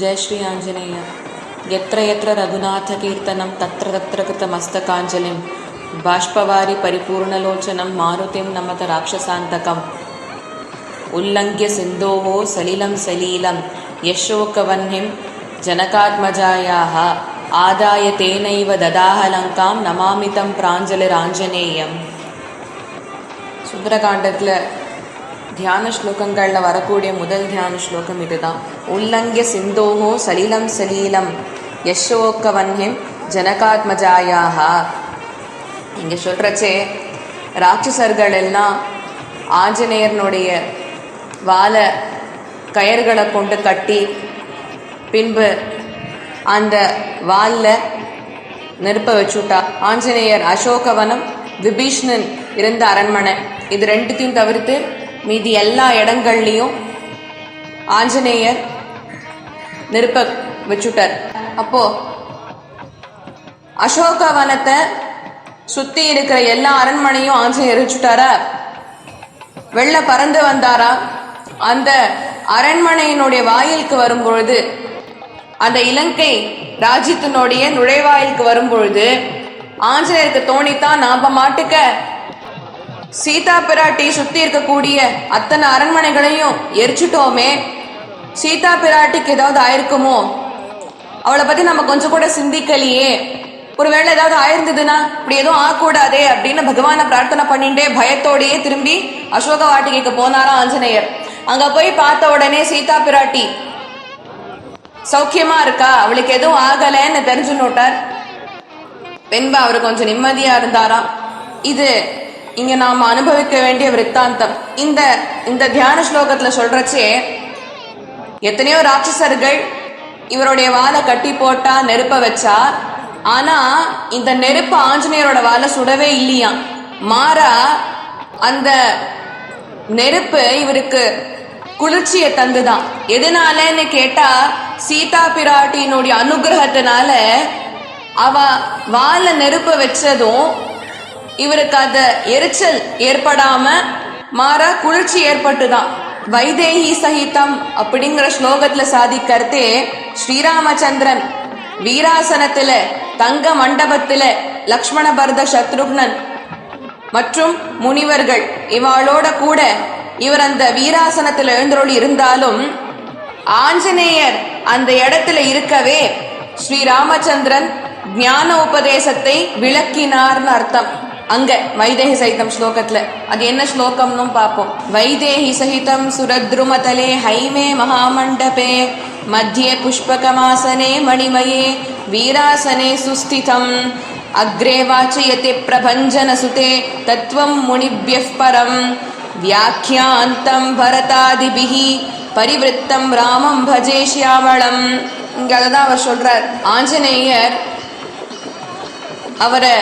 जय श्री आञ्जनेय यत्र यत्र रघुनाथकीर्तनं तत्र तत्र कृतमस्तकाञ्जलिं बाष्पवारि परिपूर्णलोचनं मारुतिं नमत राक्षसान्तकम् उल्लङ्घ्य सिन्धोः सलिलं सलीलं यशोकवह्निं जनकात्मजायाः आदाय तेनैव ददाह लङ्कां नमामि तं प्राञ्जलिराञ्जनेयम् சுந்தரகாண்டத்தில் தியான ஸ்லோகங்களில் வரக்கூடிய முதல் தியான ஸ்லோகம் இதுதான். உல்லங்கிய சிந்தோகோ சலிலம் சலீலம் யஷோக்கவன்யம் ஜனகாத்மஜாயாக இங்கே சொல்கிறச்சே ராட்சசர்கள் எல்லாம் ஆஞ்சநேயர்னுடைய வாழை கயர்களை கொண்டு கட்டி பின்பு அந்த வாலில் நெருப்ப வச்சுட்டா. ஆஞ்சநேயர் அசோகவனம் விபீஷ்ணன் இருந்த அரண்மனை. இது ரெண்டுத்தையும் தவிர்த்து மீதி எல்லா இடங்கள்லையும் ஆஞ்சநேயர் நெருப்ப வச்சுட்டார். அப்போ அசோகவனத்தை சுத்தி இருக்கிற எல்லா அரண்மனையும் ஆஞ்சநேயர் வச்சுட்டாரா? வெள்ள பறந்து வந்தாரா? அந்த அரண்மனையினுடைய வாயிலுக்கு வரும்பொழுது அந்த இலங்கை ராஜ்யத்தினுடைய நுழைவாயிலுக்கு வரும்பொழுது ஆஞ்சநேயருக்கு தோணித்தான் நாம மாட்டுக்க சீதா பிராட்டி சுத்தி இருக்கக்கூடிய அத்தனை அரண்மனைகளையும் எரிச்சிட்டோமே. சீதா பிராட்டிக்கு ஏதாவது ஆயிருக்குமோ? அவளை பத்தி நம்ம கொஞ்சம் கூட சிந்திக்கலையே. ஒருவேளை ஏதாவது ஆயிருந்ததுன்னா இப்படி எதுவும் ஆகக்கூடாதே அப்படின்னு பகவானை பிரார்த்தனை பண்ணிட்டே பயத்தோடையே திரும்பி அசோக வாட்டிகைக்கு போனாரா ஆஞ்சநேயர். அங்க போய் பார்த்த உடனே சீதா பிராட்டி சௌக்கியமா இருக்கா? அவளுக்கு எதுவும் ஆகலைன்னு தெரிஞ்சு நோட்டார் பின்பு அவர் கொஞ்சம் நிம்மதியா இருந்தாராம். இது இங்க நாம் அனுபவிக்க வேண்டிய விற்த்தாந்தம் இந்த இந்த தியான ஸ்லோகத்துல சொல்றச்சே எத்தனையோ ராட்சசர்கள் இவருடைய வாழை கட்டி போட்டா நெருப்ப வச்சா ஆனா இந்த நெருப்பு ஆஞ்சநேயரோட வாழை சுடவே இல்லையா மாறா அந்த நெருப்பு இவருக்கு குளிர்ச்சியை தந்துதான். எதனாலன்னு கேட்டா சீதா பிராட்டியினுடைய அனுகிரகத்தினால அவ வாழ நெருப்பு வச்சதும் இவருக்கு அந்த எரிச்சல் ஏற்படாம மாறா குளிர்ச்சி ஏற்பட்டுதான். வைதேகி சகிதம் அப்படிங்கிற ஸ்லோகத்துல சாதிக்கிறதே ஸ்ரீராமச்சந்திரன். வீராசனத்துல தங்க மண்டபத்துல லக்ஷ்மண பரத சத்ருக்னன் மற்றும் முனிவர்கள். இவாளோட கூட இவர் அந்த வீராசனத்தில் எழுந்தருளி இருந்தாலும் ஆஞ்சநேயர் அந்த இடத்துல இருக்கவே ஸ்ரீ ராமச்சந்திரன் ஞான உபதேசத்தை விளக்கினார்னு அர்த்தம். அங்க வைதேகி சகிதம் ஸ்லோகத்துல. அது என்ன ஸ்லோகம்னு பார்ப்போம். வைதேகி சகிதம் சுரத்ருமதலே ஹைமே மகாமண்டபே மத்தியே புஷ்பகமாசனே மணிமயே வீராசனே சுஸ்திதம் அக்ரே வாச்சயத்தை பிரபஞ்சன சுதே தத்துவம் முனிபிய பரம். வியாக்கியாந்தம் பரதாதிபிகி பரிவிருத்தம் ராமம் பஜே சியாவளம் இங்கே அதை தான் அவர் சொல்றார். ஆஞ்சநேயர் அவரை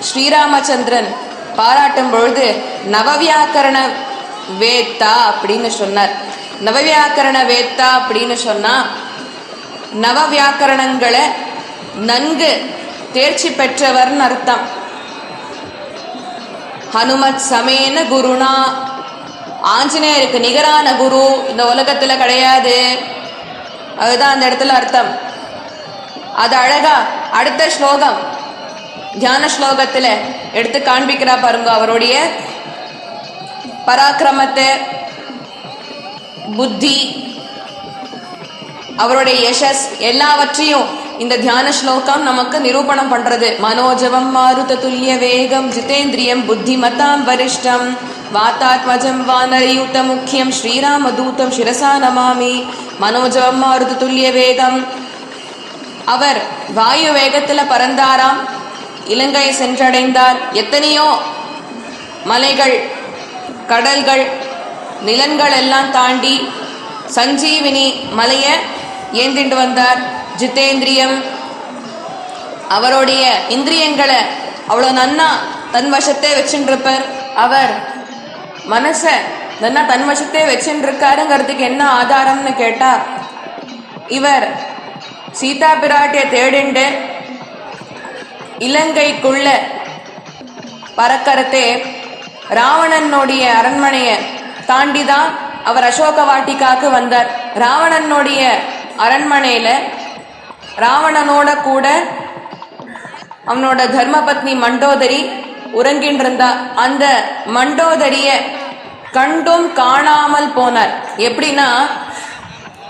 ஸ்ரீராமச்சந்திரன் பாராட்டும் பொழுது நவவியாக்கரண வேத்தா அப்படின்னு சொன்னார். நவவியாக்கரண வேத்தா அப்படின்னு சொன்னா நவவியாக்கரணங்களை நன்கு தேர்ச்சி பெற்றவர்னு அர்த்தம். ஹனுமத் சமேன குருனா ஆஞ்சநேயருக்கு நிகரான குரு இந்த உலகத்துல கிடையாது. அதுதான் அந்த இடத்துல அர்த்தம். அது அழகா அடுத்த ஸ்லோகம். தியான ஸ்லோகத்துல எடுத்து காண்பிக்கிறா பாருங்க அவருடைய பராக்கிரமத்தை புத்தி அவருடைய யசஸ் எல்லாவற்றையும் இந்த தியான ஸ்லோகம் நமக்கு நிரூபணம் பண்றது மனோஜவம் மாருத துல்லிய வேகம் ஜிதேந்திரியம் புத்திமதாம் வரிஷ்டம் வாத்தாத்மஜம் வானரயூத்த முக்கியம் ஸ்ரீராமதூதம் சிரசா நமாமி மனோஜவம் மாருத துல்லிய வேகம் அவர் வாயு வேகத்துல பறந்தாராம் இலங்கை சென்றடைந்தார். எத்தனையோ மலைகள் கடல்கள் நிலன்கள் எல்லாம் தாண்டி சஞ்சீவினி மலையை ஏந்திண்டு வந்தார். ஜிதேந்திரியம் அவருடைய இந்திரியங்களை அவ்வளோ நன்னா தன் வசத்தே வச்சுருப்பார் அவர் மனசை நன்னா தன் வசத்தே வச்சுருக்காருங்கிறதுக்கு என்ன ஆதாரம்னு கேட்டா இவர் சீதா பிராட்டியை தேடிண்டு இலங்கைக்குள்ள பறக்கிறதே ராவணனுடைய அரண்மனையை தாண்டி தான் அவர் அசோக வாட்டிக்காக்கு வந்தார். ராவணனுடைய அரண்மனையில ராவணனோட கூட அவனோட தர்மபத்னி மண்டோதரி உறங்கின்றிருந்தா. அந்த மண்டோதரிய கண்டும் காணாமல் போனார். எப்படின்னா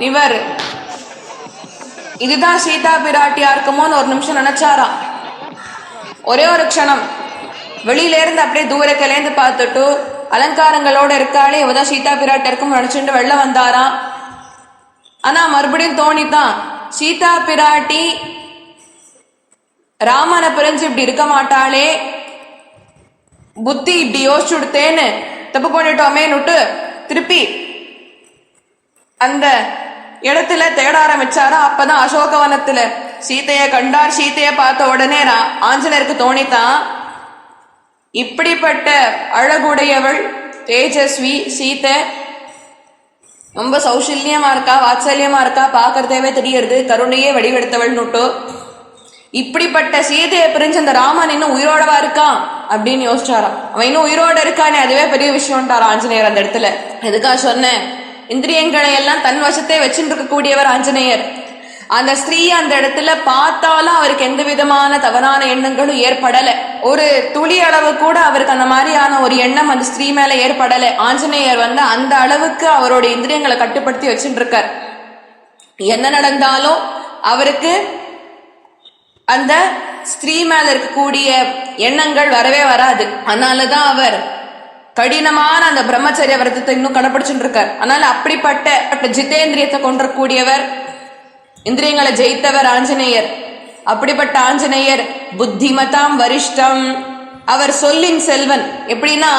இவர் இதுதான் சீதா பிராட்டியா இருக்குமோன்னு ஒரு நிமிஷம் நினைச்சாராம். ஒரே ஒரு க்ஷணம். வெளியிலேருந்து அப்படியே தூரத்துலேருந்து பார்த்துட்டு அலங்காரங்களோட இருக்காளே இவதான் சீதா பிராட்டி இருக்கும் நினைச்சுட்டு வெளில வந்தாராம். ஆனா மறுபடியும் தோணித்தான் சீதா பிராட்டி ராமனை பிரிஞ்சு இப்படி இருக்க மாட்டாளே. புத்தி இப்படி யோசிச்சுடுத்தேன்னு தப்பு பண்ணிட்டோமேனுட்டு திருப்பி அந்த இடத்துல தேட ஆரம்பிச்சாரா? அப்பதான் அசோகவனத்துல சீதைய கண்டார் சீதைய பார்த்த உடனே ரா- ஆஞ்சநேயருக்கு தோணித்தான் இப்படிப்பட்ட அழகுடையவள் தேஜஸ்வி சீதை ரொம்ப சௌசல்யமா இருக்கா வாத்சல்யமா இருக்கா பார்க்கறதேவே தெரியறது கருணையே வடிவெடுத்தவள் நுட்டு. இப்படிப்பட்ட சீதையை பிரிஞ்சு அந்த ராமன் இன்னும் உயிரோடவா இருக்கான் அப்படின்னு யோசிச்சாராம். அவன் இன்னும் உயிரோட இருக்கானே அதுவே பெரிய விஷயம்ட்டாரா ஆஞ்சநேயர் அந்த இடத்துல. எதுக்கா சொன்னேன்? இந்திரியங்களை எல்லாம் தன் வசத்தை வச்சுட்டு இருக்கக்கூடியவர் ஆஞ்சநேயர். அந்த ஸ்திரீ அந்த இடத்துல பார்த்தாலும் அவருக்கு எந்த விதமான தவறான எண்ணங்களும் ஏற்படல. ஒரு துளி அளவு கூட அவருக்கு அந்த மாதிரியான ஒரு எண்ணம் அந்த ஸ்திரீ மேல ஏற்படல. ஆஞ்சநேயர் வந்து அந்த அளவுக்கு அவரோட இந்திரியங்களை கட்டுப்படுத்தி வச்சுட்டு இருக்கார் என்ன நடந்தாலும் அவருக்கு அந்த ஸ்திரீ மேல இருக்கக்கூடிய எண்ணங்கள் வரவே வராது. அதனாலதான் அவர் கடினமான அந்த பிரம்மச்சரிய விரதத்தை இன்னும் கடைபிடிச்சுட்டு இருக்கார். அதனால அப்படிப்பட்ட ஜிதேந்திரியத்தை கொண்டிருக்கூடியவர் இந்திரியங்களை ஜெயித்தவர் ஆஞ்சநேயர். அப்படிப்பட்ட ஆஞ்சநேயர் புத்திமதாம் வரிஷ்டம். அவர் சொல்லின் செல்வன். எப்படின்னா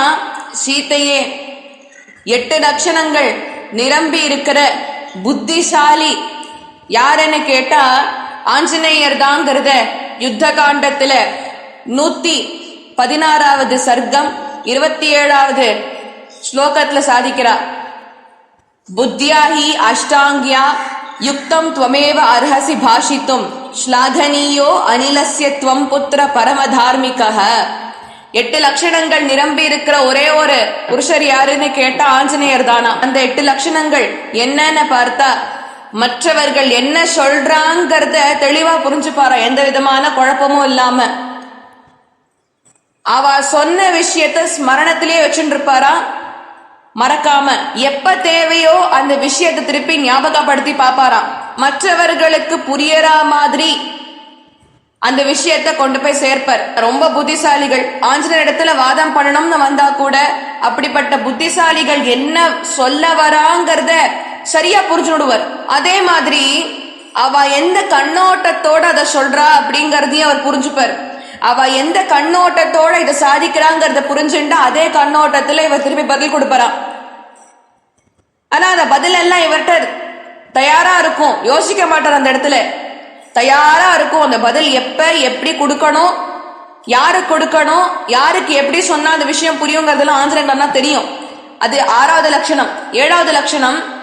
சீதையே எட்டு லட்சணங்கள் நிரம்பி இருக்கிற புத்திசாலி. யாருன்னு கேட்டா ஆஞ்சநேயர் தாங்கிறத யுத்த காண்டத்துல நூத்தி பதினாறாவது சர்க்கம் இருபத்தி ஏழாவது ஸ்லோகத்துல சாதிக்கிறார். புத்தியாகி அஷ்டாங்கியா யுக்தம் துவமேவ அர்ஹசி பாஷித்தும் ஸ்லாகனீயோ அனிலஸ்ய துவம் புத்திர பரமதார்மிக எட்டு லட்சணங்கள் நிரம்பி இருக்கிற ஒரே ஒரு புருஷர் யாருன்னு கேட்டா ஆஞ்சநேயர் தானா அந்த எட்டு லட்சணங்கள் என்னன்னு பார்த்தா மற்றவர்கள் என்ன சொல்றாங்கிறத தெளிவா புரிஞ்சுப்பாரா எந்த விதமான குழப்பமும் இல்லாம அவ சொன்ன விஷயத்த ஸ்மரணத்திலேயே வச்சுட்டு இருப்பாரா மறக்காம எப்ப தேவையோ அந்த விஷயத்தை திருப்பி ஞாபகப்படுத்தி பாப்பாராம். மற்றவர்களுக்கு புரியறா மாதிரி அந்த விஷயத்தை கொண்டு போய் சேர்ப்பர். ரொம்ப புத்திசாலிகள். ஆஞ்சநேயர் இடத்துல வாதம் பண்ணணும்னு வந்தா கூட அப்படிப்பட்ட புத்திசாலிகள் என்ன சொல்ல வராங்கிறத சரியா புரிஞ்சுடுவர். அதே மாதிரி அவ எந்த கண்ணோட்டத்தோட அதை சொல்றா அப்படிங்கறதையும் அவர் புரிஞ்சுப்பார். அவ எந்த கண்ணோட்டத்தோட இதை சாதிக்கிறாங்கிறத புரிஞ்சுட்டா அதே கண்ணோட்டத்துல இவர் திருப்பி பதில் கொடுப்பறான் ஆனா அந்த பதில் எல்லாம் இவர்கிட்ட தயாரா இருக்கும். யோசிக்க மாட்டார் அந்த இடத்துல. தயாரா இருக்கும். அந்த பதில் எப்ப எப்படி கொடுக்கணும் யாருக்கு கொடுக்கணும் யாருக்கு எப்படி சொன்னா அந்த விஷயம் புரியுங்கிறதெல்லாம் ஆஞ்சநேயர்னா தெரியும். அது ஆறாவது லட்சணம். ஏழாவது லட்சணம்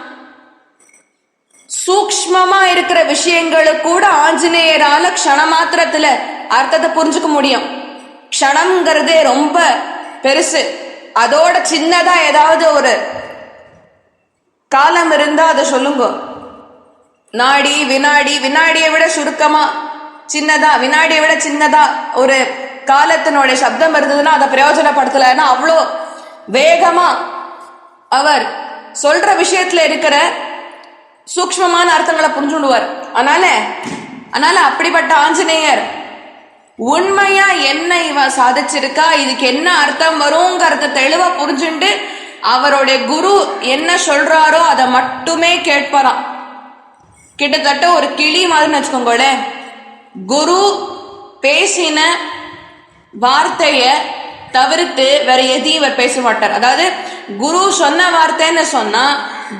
சூக்மமா இருக்கிற விஷயங்களுக்கு கூட ஆஞ்சநேயரால க்ஷண மாத்திரத்துல அர்த்தத்தை புரிஞ்சுக்க முடியும். க்ஷணம்ங்கிறதே ரொம்ப பெருசு. அதோட சின்னதா ஏதாவது ஒரு காலம் இருந்தா அதை சொல்லுங்க. நாடி வினாடி வினாடியை விட சுருக்கமா சின்னதா வினாடியை விட சின்னதா ஒரு காலத்தினுடைய சப்தம் இருந்ததுன்னா அதை பிரயோஜனப்படுத்தலைன்னா அவ்வளோ வேகமா அவர் சொல்ற விஷயத்துல இருக்கிற சூக்மமான அர்த்தங்களை புரிஞ்சுடுவார். அதனால அதனால அப்படிப்பட்ட ஆஞ்சநேயர் உண்மையா என்ன இவ சாதிச்சிருக்கா? இதுக்கு என்ன அர்த்தம் வருங்கிறத தெளிவா புரிஞ்சுண்டு அவருடைய குரு என்ன சொல்றாரோ அதை மட்டுமே கேட்பாராம். கிட்டத்தட்ட ஒரு கிளி மாதிரின்னு வச்சுக்கோங்களேன். குரு பேசின வார்த்தைய தவிர்த்து வேற எதையும் இவர் பேச மாட்டார். அதாவது குரு சொன்ன வார்த்தைன்னு சொன்னா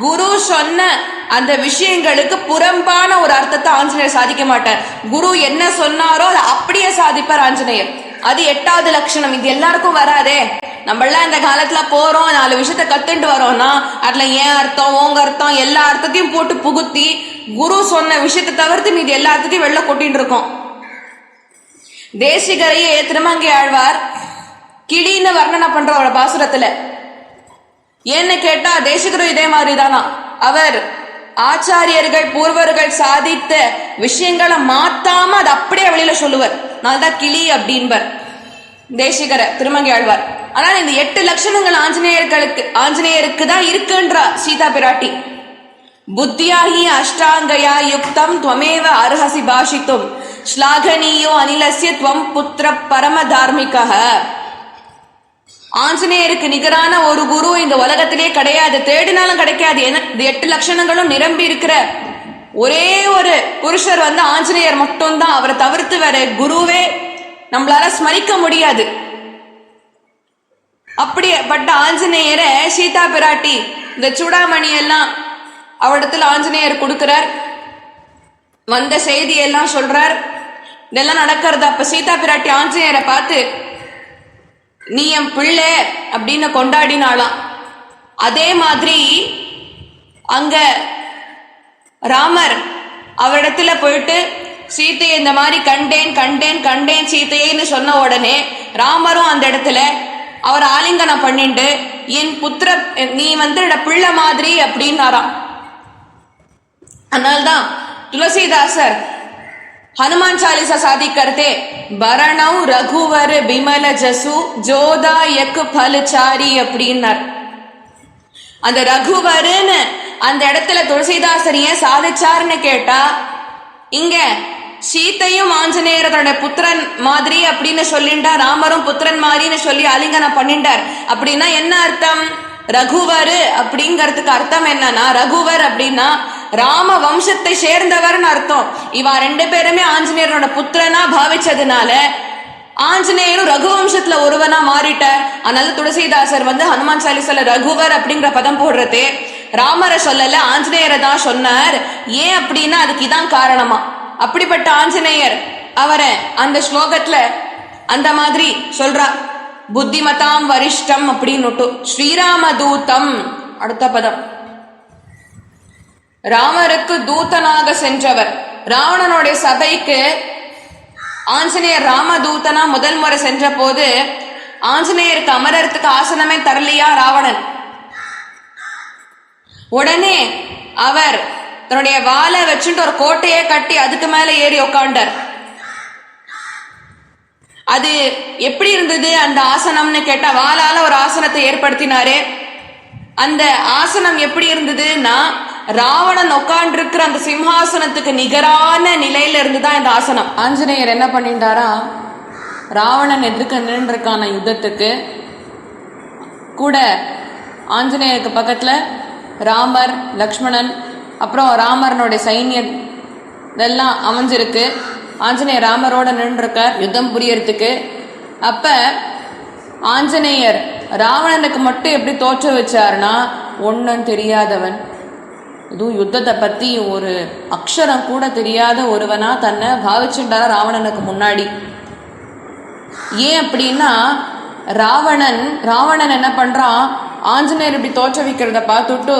குரு சொன்ன அந்த விஷயங்களுக்கு புறம்பான ஒரு அர்த்தத்தை ஆஞ்சநேயர் சாதிக்க மாட்டார். குரு என்ன சொன்னாரோ அதை அப்படியே அதிபர் ஆஞ்சநேயர். அது எட்டாவது லட்சணம். இது எல்லாருக்கும் வராதே. நம்மளாம் இந்த காலத்துல போறோம் நாலு விஷயத்த கத்துட்டு வரோம்னா அதுல ஏன் அர்த்தம் உங்க அர்த்தம் எல்லா அர்த்தத்தையும் போட்டு புகுத்தி குரு சொன்ன விஷயத்தை தவிர்த்து மீது எல்லா அர்த்தத்தையும் வெளில கொட்டிட்டு இருக்கோம். தேசிகரையே திருமங்கை ஆழ்வார். கிளின்னு வர்ணனை பண்றவரோட பாசுரத்துல. ஏன்னு கேட்டா தேசிகரும் இதே மாதிரி தானா அவர் ஆச்சாரியர்கள் பூர்வர்கள் சாதித்த விஷயங்களை மாத்தாம அது அப்படியே வெளியில சொல்லுவார். நான் தான் கிளி அப்படின்பர். தேசிகர திருமங்கை ஆழ்வார். ஆனால் இந்த எட்டு லட்சணங்கள் ஆஞ்சநேயர்களுக்கு ஆஞ்சநேயருக்கு தான் இருக்குன்றா சீதா பிராட்டி. புத்தியாகி அஷ்டாங்கயா யுக்தம் துவமேவ அருஹசி பாஷித்தும். ஸ்லாகனியோ அனிலசிய துவம் புத்திர பரம தார்மிகः ஆஞ்சநேயருக்கு நிகரான ஒரு குரு இந்த உலகத்திலே கிடையாது தேடினாலும் கிடைக்காது என இந்த எட்டு லட்சணங்களும் நிரம்பி இருக்கிற ஒரே ஒரு புருஷர் வந்து ஆஞ்சநேயர் மட்டும்தான். அவரை தவிர்த்து வேற குருவே நம்மளால ஸ்மரிக்க முடியாது. அப்படிப்பட்ட ஆஞ்சநேயரை சீதா பிராட்டி இந்த சூடாமணி எல்லாம் அவரிடத்துல ஆஞ்சநேயர் கொடுக்கிறார். வந்த செய்தி எல்லாம் சொல்றார். இதெல்லாம் நடக்கிறது. அப்ப சீதா பிராட்டி ஆஞ்சநேயரை பார்த்து நீ என் பிள்ளை அப்படின்னு கொண்டாடினாளாம். அதே மாதிரி அங்க ராமர் அவரிடத்துல போயிட்டு சீத்தையை இந்த மாதிரி கண்டேன் கண்டேன் கண்டேன் சீத்தையேன்னு சொன்ன உடனே ராமரும் அந்த இடத்துல அவர் ஆலிங்கனம் பண்ணிட்டு என் புத்திர நீ வந்து பிள்ளை மாதிரி அப்படின்னாராம். அதனால்தான் துளசிதாசர் ஹனுமான் சாலிசா சாதிக்கிறதே பரணவ் ரகுவர் பிமல ஜசு ஜோதா எக்கு பலுச்சாரி அப்படின்னார். அந்த ரகுவருன்னு அந்த இடத்துல துளசிதாசர் ஏன் சாதிச்சாருன்னு கேட்டா இங்க சீத்தையும் ஆஞ்சநேயர் தன்னோட புத்திரன் மாதிரி அப்படின்னு சொல்லிண்டா ராமரும் புத்திரன் மாதிரின்னு சொல்லி அலிங்கனம் பண்ணிண்டார். அப்படின்னா என்ன அர்த்தம்? ரகுவர் அப்படிங்கிறதுக்கு அர்த்தம் என்னன்னா ரகுவர் அப்படின்னா ராம வம்சத்தை சேர்ந்தவர்னு அர்த்தம். இவா ரெண்டு பேருமே ஆஞ்சநேயரோட புத்திரனா பாவிச்சதுனால ஆஞ்சநேயரும் ரகுவம்சத்துல ஒருவனா மாறிட்டார். அதனால துளசிதாசர் வந்து ஹனுமான் சாலிசால ரகுவர் அப்படிங்கிற பதம் போடுறது ராமரை சொல்லல ஆஞ்சநேயரை தான் சொன்னார். ஏன் அப்படின்னா அதுக்கு இதான் காரணமா. அப்படிப்பட்ட ஆஞ்சநேயர் அவரை அந்த ஸ்லோகத்துல அந்த மாதிரி சொல்றா. புத்திமதாம் வரிஷ்டம் அப்படின்னு ஸ்ரீராம தூதம் அடுத்த பதம். ராமருக்கு தூதனாக சென்றவர். ராவணனுடைய சபைக்கு ஆஞ்சநேயர் ராமதூதனா முதல் முறை சென்ற போது ஆஞ்சநேயருக்கு அமரத்துக்கு ஆசனமே தரலையா ராவணன்? உடனே அவர் தன்னுடைய வாழை வச்சுட்டு ஒரு கோட்டையே கட்டி அதுக்கு மேல ஏறி உக்காண்டார். அது எப்படி இருந்தது? அந்த ஆசனம்னு கேட்டா வாளால ஒரு ஆசனத்தை ஏற்படுத்தினாரு. அந்த ஆசனம் எப்படி இருந்ததுன்னா ராவணன் உட்காண்டிருக்கிற அந்த சிம்ஹாசனத்துக்கு நிகரான நிலையில இருந்துதான் இந்த ஆசனம். ஆஞ்சநேயர் என்ன பண்ணிட்டாரா? ராவணன் எதிர்க்க நின்றுருக்கான யுத்தத்துக்கு கூட ஆஞ்சநேயருக்கு பக்கத்துல ராமர் லக்ஷ்மணன் அப்புறம் ராமரனுடைய சைன்யம் இதெல்லாம் அமைஞ்சிருக்கு. ஆஞ்சநேயர் ராமரோட நின்றுருக்கார் யுத்தம் புரியறதுக்கு. அப்போ ஆஞ்சநேயர் ராவணனுக்கு மட்டும் எப்படி தோற்ற வச்சாருன்னா ஒன்றும் தெரியாதவன். இதுவும் யுத்தத்தை பற்றி ஒரு அக்ஷரம் கூட தெரியாத ஒருவனா தன்னை பாவிச்சுட்டாரா ராவணனுக்கு முன்னாடி. ஏன் அப்படின்னா ராவணன் ராவணன் என்ன பண்ணுறான் ஆஞ்சநேயர் இப்படி தோற்றவிக்கிறத பார்த்துட்டு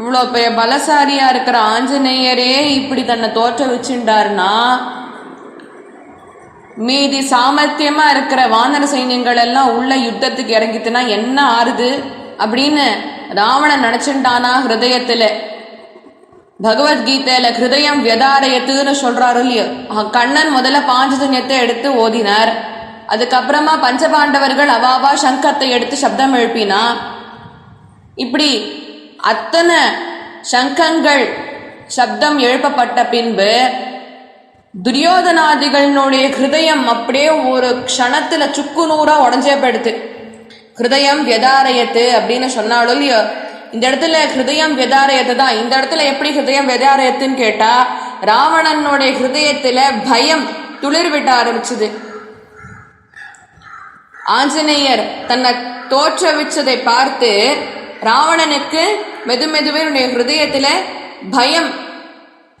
இவ்வளோ பெரிய பலசாரியாக இருக்கிற ஆஞ்சநேயரே இப்படி தன்னை தோற்ற வச்சுட்டாருன்னா மீதி சாமர்த்தியமா இருக்கிற வானர சைன்யங்கள் எல்லாம் உள்ள யுத்தத்துக்கு இறங்கிட்டுனா என்ன ஆறுது அப்படின்னு ராவணன் நினைச்சுட்டானா ஹிருதயத்துல. பகவத்கீதையில ஹிருதயம் வியதாரயத்துன்னு சொல்றாரு இல்லையோ. கண்ணன் முதல்ல பாஞ்சஜன்யத்தை எடுத்து ஓதினார். அதுக்கப்புறமா பஞ்சபாண்டவர்கள் அவாவா சங்கத்தை எடுத்து சப்தம் எழுப்பினா இப்படி அத்தனை சங்கங்கள் சப்தம் எழுப்பப்பட்ட பின்பு துரியோதனாதிகளினுடைய ஹிருதயம் அப்படியே ஒரு க்ஷணத்துல சுக்கு நூறா உடஞ்சே போயிடுது. ஹிருதயம் வெதாரயத்து அப்படின்னு சொன்னாலும் இல்லையோ இந்த இடத்துல ஹிருதயம் வெதாரயத்து தான். இந்த இடத்துல எப்படி ஹிருதயம் வெதாரயத்துன்னு கேட்டா ராவணனுடைய ஹிருதயத்துல பயம் துளிர் விட்ட ஆரம்பிச்சுது. ஆஞ்சநேயர் தன்னை தோற்றவிச்சதை பார்த்து ராவணனுக்கு மெது மெதுவே ஹிருதயத்தில் பயம்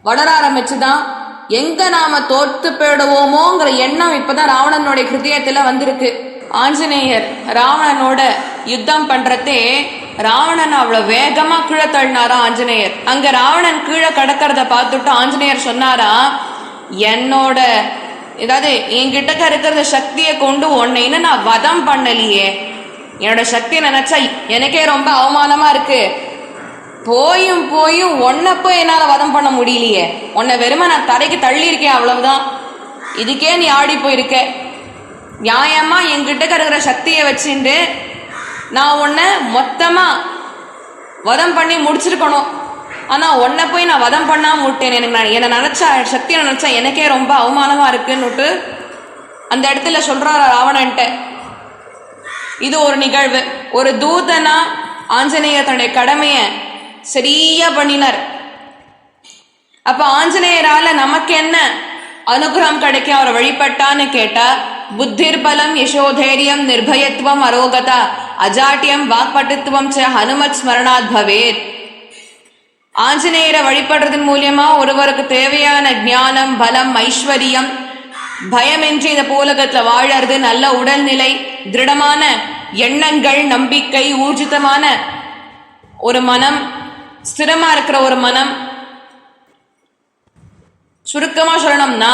வளர ஆரம்பிச்சுதான் எங்க நாம தோத்து போயிடுவோமோங்கிற எண்ணம் இப்பதான் ராவணனுடைய ஹிருதயத்துல வந்திருக்கு. ஆஞ்சநேயர் ராவணனோட யுத்தம் பண்றதே ராவணன் அவ்வளவு வேகமா கீழே தள்ளினாரா ஆஞ்சநேயர்? அங்க ராவணன் கீழே கடக்கிறத பார்த்துட்டு ஆஞ்சநேயர் சொன்னாரா என்னோட ஏதாவது என்கிட்ட இருக்கிற சக்தியை கொண்டு உன்னை இன்னும் நான் வதம் பண்ணலையே. என்னோட சக்தியை நினைச்சா எனக்கே ரொம்ப அவமானமா இருக்கு. போயும் போயும் உன்னை போய் என்னால் வதம் பண்ண முடியலையே. உன்னை வெறுமை நான் தரைக்கு தள்ளியிருக்கேன் அவ்வளவுதான். இதுக்கே நீ ஆடி போயிருக்க. நியாயமா என்கிட்ட இருக்கிற சக்தியை வச்சுட்டு நான் உன்னை மொத்தமா வதம் பண்ணி முடிச்சிருக்கணும். ஆனால் உன்னை போய் நான் வதம் பண்ணாமல் விட்டேன். எனக்கு நான் என்னை நினச்சா சக்தியை நினச்சா எனக்கே ரொம்ப அவமானமாக இருக்குன்னுட்டு அந்த இடத்துல சொல்கிறார் ராவணன்ட்ட. இது ஒரு நிகழ்வு. ஒரு தூதனா ஆஞ்சநேயர் தன்னுடைய கடமையை சரியாக பண்ணினார். அப்போ ஆஞ்சநேயரால் நமக்கு என்ன அனுகிரகம் கிடைக்கும்? அவரை வழிபட்டான்னு கேட்டா புத்திர் பலம் யசோதைரியம் நிர்பயத்துவம் அரோகதா அஜாட்டியம் வாக்பட்டுத்துவம் ச ஹனுமத் ஸ்மரணாத் பவேத். ஆஞ்சநேயரை வழிபடுறதன் மூலியமா ஒருவருக்கு தேவையான ஞானம் பலம் ஐஸ்வர்யம் பயமின்றி இந்த பூலகத்துல வாழறது நல்ல உடல்நிலை திருடமான எண்ணங்கள் நம்பிக்கை ஊர்ஜிதமான ஒரு மனம் ஸ்திரமா இருக்கிற ஒரு மனம். சுருக்கமா சொல்லணும்னா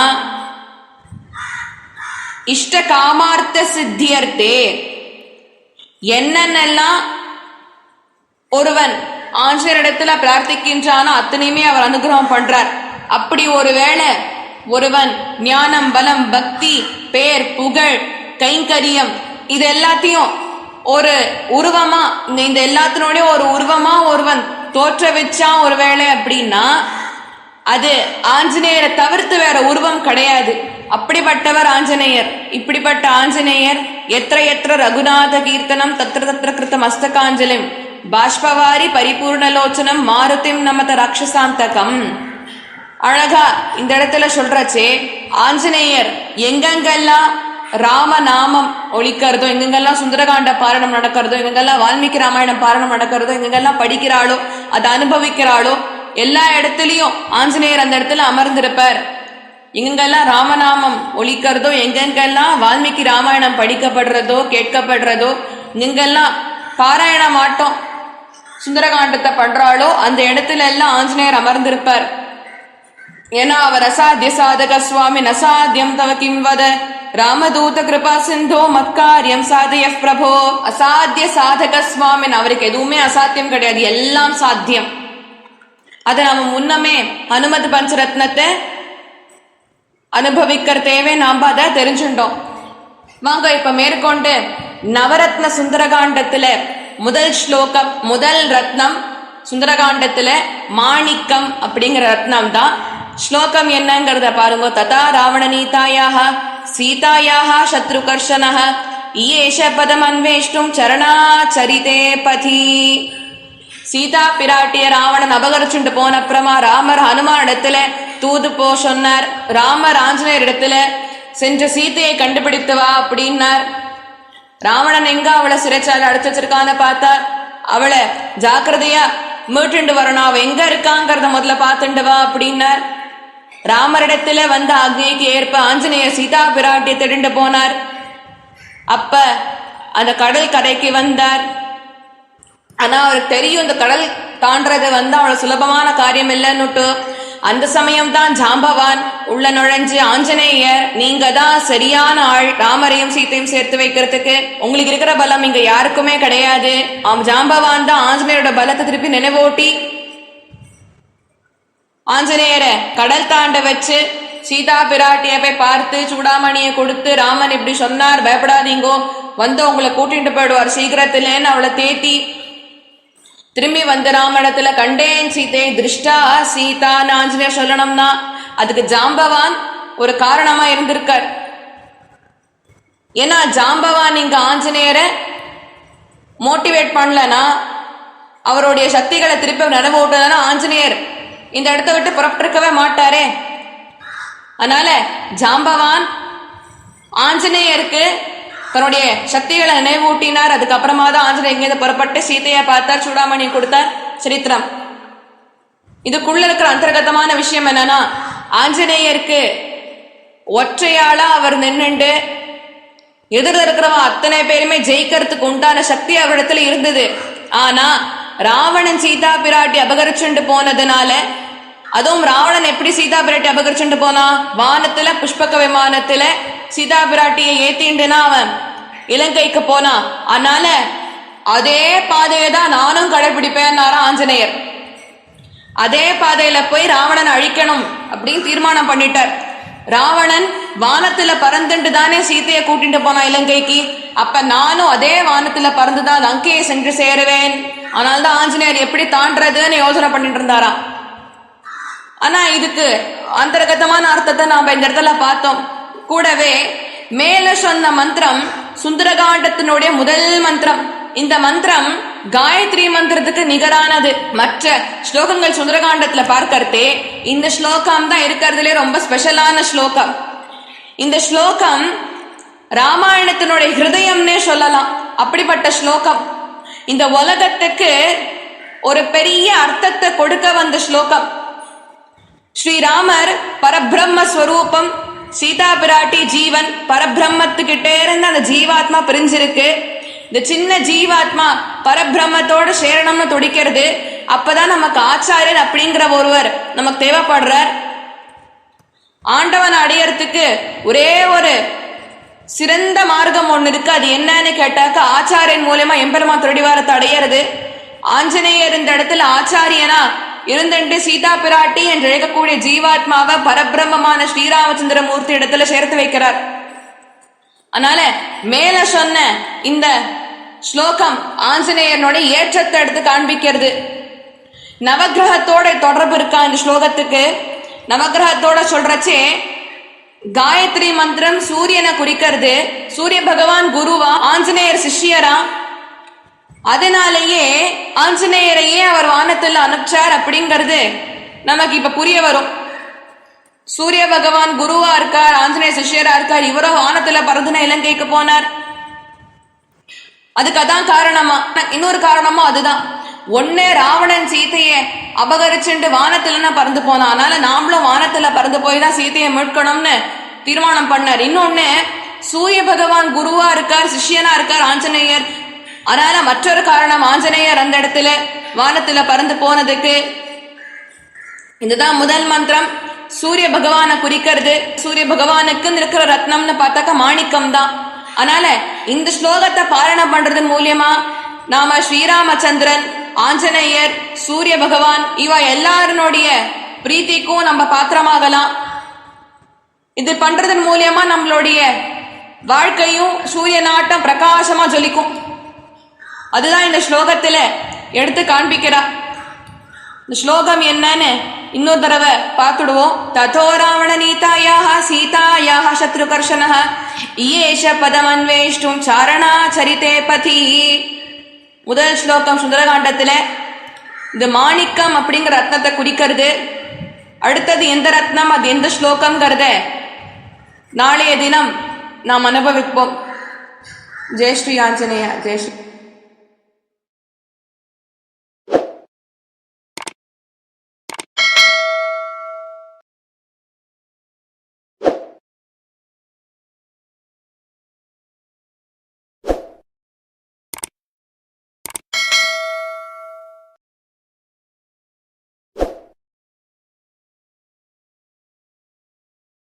இஷ்ட காமார்த்த சித்தியர்த்தே என்னென்னலாம் ஒருவன் ஆஞ்சரிடத்துல பிரார்த்திக்கின்றானோ அத்தனையுமே அவர் அனுகிரகம் பண்றார். அப்படி ஒரு வேளை ஒருவன் ஞானம் பலம் பக்தி பேர் புகழ் கைங்கரியம் இது எல்லாத்தையும் ஒரு உருவமா இந்த எல்லாத்தினோடய ஒரு உருவமா ஒருவன் தோற்றவிச்சான் ஒரு வேளை அப்படின்னா அது ஆஞ்சநேயரை தவிர்த்து வேற உருவம் கிடையாது. அப்படிப்பட்டவர் ஆஞ்சநேயர். இப்படிப்பட்ட ஆஞ்சநேயர் எத்த எத்த ரகுநாத கீர்த்தனம் தத்திர தத்திர கிருத்த மஸ்தகாஞ்சலிம் பாஷ்பவாரி பரிபூர்ணலோச்சனம் மாருதிம் நமத ரக்ஷசாந்தகம் அழகா இந்த இடத்துல சொல்றச்சே ஆஞ்சநேயர் எங்கெங்கெல்லாம் ராம நாமம் ஒழிக்கிறதோ எங்கெங்கெல்லாம் சுந்தரகாண்ட பாரணம் நடக்கிறதோ எங்கெங்கெல்லாம் வால்மீகி ராமாயணம் பாரணம் நடக்கிறதோ எங்கெங்கெல்லாம் படிக்கிறாளோ அதை அனுபவிக்கிறாளோ எல்லா இடத்துலையும் ஆஞ்சநேயர் அந்த இடத்துல அமர்ந்திருப்பார். எங்கெங்கெல்லாம் ராமநாமம் ஒழிக்கிறதோ எங்கெங்கெல்லாம் வால்மீகி ராமாயணம் படிக்கப்படுறதோ கேட்கப்படுறதோ எங்கெல்லாம் பாராயண மாட்டோம் சுந்தரகாண்டத்தை பண்றாளோ அந்த இடத்துல எல்லாம் ஆஞ்சநேயர் அமர்ந்திருப்பார். ஏன்னா அவர் அசாத்திய சாதக சுவாமி நசாத்தியம் தவ கிம்வத ராமதூத கிருபா சிந்தோ மத்காரியம் சாதய பிரபோ. அசாத்திய சாதக சுவாமின் அவருக்கு எதுவுமே அசாத்தியம் கிடையாது எல்லாம் சாத்தியம். அதை நம்ம முன்னமே அனுமதி பஞ்சரத்னத்தை அனுபவிக்கிற தேவை நாம் அதை தெரிஞ்சுட்டோம். வாங்க இப்ப மேற்கொண்டு நவரத்ன சுந்தரகாண்டத்துல முதல் ஸ்லோகம் முதல் ரத்னம் சுந்தரகாண்டத்துல மாணிக்கம் அப்படிங்கிற ரத்னம் தான் ஸ்லோகம் என்னங்கிறத பாருங்க. ததா ராவண நீதாயாக சீதாயாக சத்ருகர்ஷனः ஈயேஷ பதம் அன்வேஷ்டும் சரணாச்சரிதே பதி. சீதா பிராட்டிய ராவணன் அபகரிச்சுட்டு போன அப்புறமா ராமர் ஹனுமான் இடத்துல தூது போ சொன்னார். ராமர் ஆஞ்சநேயர் இடத்துல சென்ற சீதையை கண்டுபிடித்து வா அப்படின்னார். ராவணன் எங்க அவளை சிறைச்சாலை அடைச்சு வச்சிருக்கான்னு பார்த்தார் அவளை ஜாக்கிரதையா மீட்டுண்டு வரணும். அவ எங்க இருக்காங்கிறத முதல்ல பார்த்துண்டு வா அப்படின்னார். ராமரிடத்துல வந்த ஆக்னிக்கு ஏற்ப ஆஞ்சநேய சீதா பிராட்டியை திருண்டு போனார். அப்ப அந்த கடல் கரைக்கு வந்தார். ஆனா அவருக்கு தெரியும் இந்த கடல் தாண்டது வந்து அவ்வளவு சுலபமான காரியம் இல்லைன்னுட்டு அந்த சமயம் தான் ஜாம்பவான் உள்ள நுழைஞ்சு ஆஞ்சநேயர் நீங்க தான் சரியான ஆள் ராமரையும் சீத்தையும் சேர்த்து வைக்கிறதுக்கு. உங்களுக்கு இருக்கிற பலம் இங்க யாருக்குமே கிடையாது. ஜாம்பவான் தான் ஆஞ்சநேயரோட பலத்தை திருப்பி நினைவோட்டி. ஆஞ்சநேயரை கடல் தாண்ட வச்சு சீதா பிராட்டிய போய் பார்த்து சூடாமணியை கொடுத்து ராமன் இப்படி சொன்னார் பயப்படாதீங்கோ. வந்து உங்களை கூட்டிட்டு போயிடுவார் சீக்கிரத்துலேன்னு அவளை தேத்தி திரும்பி வந்த ராமணத்துல கண்டேன் சீதை திருஷ்டா சீதான்னு ஆஞ்சநேயர் சொல்லணும்னா அதுக்கு ஜாம்பவான் ஒரு காரணமா இருந்திருக்கார். ஏன்னா ஜாம்பவான் இங்க ஆஞ்சநேயரை மோட்டிவேட் பண்ணலனா அவருடைய சக்திகளை திருப்பி நினைவு ஓட்டுனா ஆஞ்சநேயர். இந்த இடத்த விட்டு புறப்பட்டிருக்கவே மாட்டாரே. அதனால ஜாம்பவான் ஆஞ்சநேயருக்கு தன்னுடைய சக்திகளை நினைவூட்டினார். அதுக்கப்புறமா தான் ஆஞ்சநேயர் இங்கேருந்து புறப்பட்டு சீதையை பார்த்தார் சூடாமணி கொடுத்தார் சரித்திரம். இதுக்குள்ள இருக்கிற அந்தர்கதமான விஷயம் என்னன்னா ஆஞ்சநேயருக்கு ஒற்றையாளா அவர் நின்று எதிரில் இருக்கிறவன் அத்தனை பேருமே ஜெயிக்கிறதுக்கு உண்டான சக்தி அவரிடத்துல இருந்தது. ஆனா ராவணன் சீதா பிராட்டி அபகரிச்சுண்டு போனதுனால அதுவும் ராவணன் எப்படி சீதா பிராட்டி அபகரிச்சுண்டு போனா? வானத்துல புஷ்பக விமானத்துல சீதா பிராட்டியை ஏத்திண்டுனா அவன் இலங்கைக்கு போனான் அதனால அதே பாதையை தான் நானும் கடைபிடிப்பேன்னாரா ஆஞ்சநேயர். அதே பாதையில போய் ராவணன் அழிக்கணும் அப்படின்னு தீர்மானம் பண்ணிட்டார். ராவணன் வானத்துல பறந்துட்டு தானே சீதையை கூட்டிட்டு போனான் இலங்கைக்கு. அப்ப நானும் அதே வானத்துல பறந்துதான் லங்கையை சென்று சேருவேன். ஆனால் தான் ஆஞ்சநேயர் எப்படி தாண்டதுன்னு யோசனை பண்ணிட்டு இருந்தாராம். ஆனா இதுக்கு அந்தர்கதமான அர்த்தத்தை நாம இந்த இடத்துல பார்த்தோம். கூடவே மேல சொன்ன மந்திரம் சுந்தரகாண்டத்தினுடைய முதல் மந்திரம். இந்த மந்திரம் காயத்ரி மந்திரத்துக்கு நிகரானது. மற்ற ஸ்லோகங்கள் சுந்தரகாண்டத்துல பார்க்கறதே இந்த ஸ்லோகம் தான் இருக்கிறதுலே ரொம்ப ஸ்பெஷலான ஸ்லோகம். இந்த ஸ்லோகம் ராமாயணத்தினுடைய ஹிருதயம்னே சொல்லலாம். அப்படிப்பட்ட ஸ்லோகம். இந்த உலகத்துக்கு ஒரு பெரிய அர்த்தத்தை கொடுக்க வந்த ஸ்லோகம். ஸ்ரீராமர் பரபிரம்ம ஸ்வரூபம். சீதா பிராட்டி ஜீவன் பரபிரம்மத்துக்கிட்டே இருந்து அந்த ஜீவாத்மா பிரிஞ்சிருக்கு. இந்த சின்ன ஜீவாத்மா பரபிரம்மத்தோட சேரணம்னு துடிக்கிறது. அப்பதான் நமக்கு ஆச்சாரியன் அப்படிங்கிற ஒருவர் நமக்கு தேவைப்படுறார். ஆண்டவன் அடையறதுக்கு ஒரே ஒரு சிறந்த மார்க்கம் ஒன்று இருக்கு. அது என்னன்னு கேட்டாக்க ஆச்சாரியன் மூலியமா எம்பெருமா திருடிவாரத்தை அடையிறது. ஆஞ்சநேயர் இந்த இடத்துல ஆச்சாரியனா இருந்துட்டு சீதா பிராட்டி என்று அழைக்கக்கூடிய ஜீவாத்மாவை பரபிரம்மமான ஸ்ரீராமச்சந்திர மூர்த்தி இடத்துல சேர்த்து வைக்கிறார். அதனால மேல சொன்ன இந்த ஸ்லோகம் ஆஞ்சநேயனுடைய ஏற்றத்தை எடுத்து காண்பிக்கிறது. நவக்கிரகத்தோட தொடர்பு இருக்கா இந்த ஸ்லோகத்துக்கு? நவக்கிரகத்தோட சொல்றச்சே காயத்ரி மந்திரம் சூரியனை குறிக்கிறது. சூரிய பகவான் குருவா ஆஞ்சநேயர் சிஷ்யரா? அதனாலேயே ஆஞ்சநேயரையே அவர் வானத்தில் அனுப்பிச்சார் அப்படிங்கிறது நமக்கு இப்ப புரிய வரும். சூரிய பகவான் குருவா இருக்கார் ஆஞ்சநேயர் சிஷ்யரா இருக்கார் இவரோ வானத்துல பரதுன இலங்கைக்கு போனார். அதுக்கு அதான் காரணமா? இன்னொரு காரணமும் அதுதான். ஒன்னே ராவணன் சீதையை அபகரிச்சுட்டு வானத்துலன்னா பறந்து போனான். அதனால நாமளும் வானத்துல பறந்து போய் தான் சீதையை மீட்கணும்னு தீர்மானம் பண்ணார். இன்னொன்னு சூரிய பகவான் குருவா இருக்கார் சிஷ்யனா இருக்கார் ஆஞ்சநேயர் அதனால மற்றொரு காரணம் ஆஞ்சநேயர் அந்த இடத்துல வானத்துல பறந்து போனதுக்கு. இதுதான் முதல் மந்திரம். சூரிய பகவானை குறிக்கிறது. சூரிய பகவானுக்கு இருக்கிற ரத்னம்னு பார்த்தாக்க மாணிக்கம் தான். அதனால இந்த ஸ்லோகத்தை பாரணம் பண்றது மூலியமா நாம ஸ்ரீராமச்சந்திரன் ஆஞ்சநேயர் சூரிய பகவான் இவ எல்லாருனுடைய பிரீத்திக்கும் நம்ம பாத்திரமாகலாம். இது பண்றதன் மூலியமா நம்மளுடைய வாழ்க்கையும் சூரிய நாட்டம் பிரகாசமா ஜொலிக்கும். அதுதான் இந்த ஸ்லோகத்தில் எடுத்து காண்பிக்கிறா. இந்த ஸ்லோகம் என்னன்னு இன்னொரு தடவை பார்த்துடுவோம். ததோ ராவண நீதாயாக சீதாயாக சத்ருகர்ஷன இயேஷ பதமன்வேஷ்டும் சாரணா சரிதே பதி. முதல் ஸ்லோகம் சுந்தரகாண்டத்தில் இந்த மாணிக்கம் அப்படிங்கிற ரத்னத்தை குடிக்கிறது. அடுத்தது எந்த ரத்னம்? அது எந்த ஸ்லோகங்கிறத நாளைய தினம் நாம் அனுபவிப்போம். ஜெய் ஸ்ரீ ஆஞ்சநேயா ஜெய் ஸ்ரீ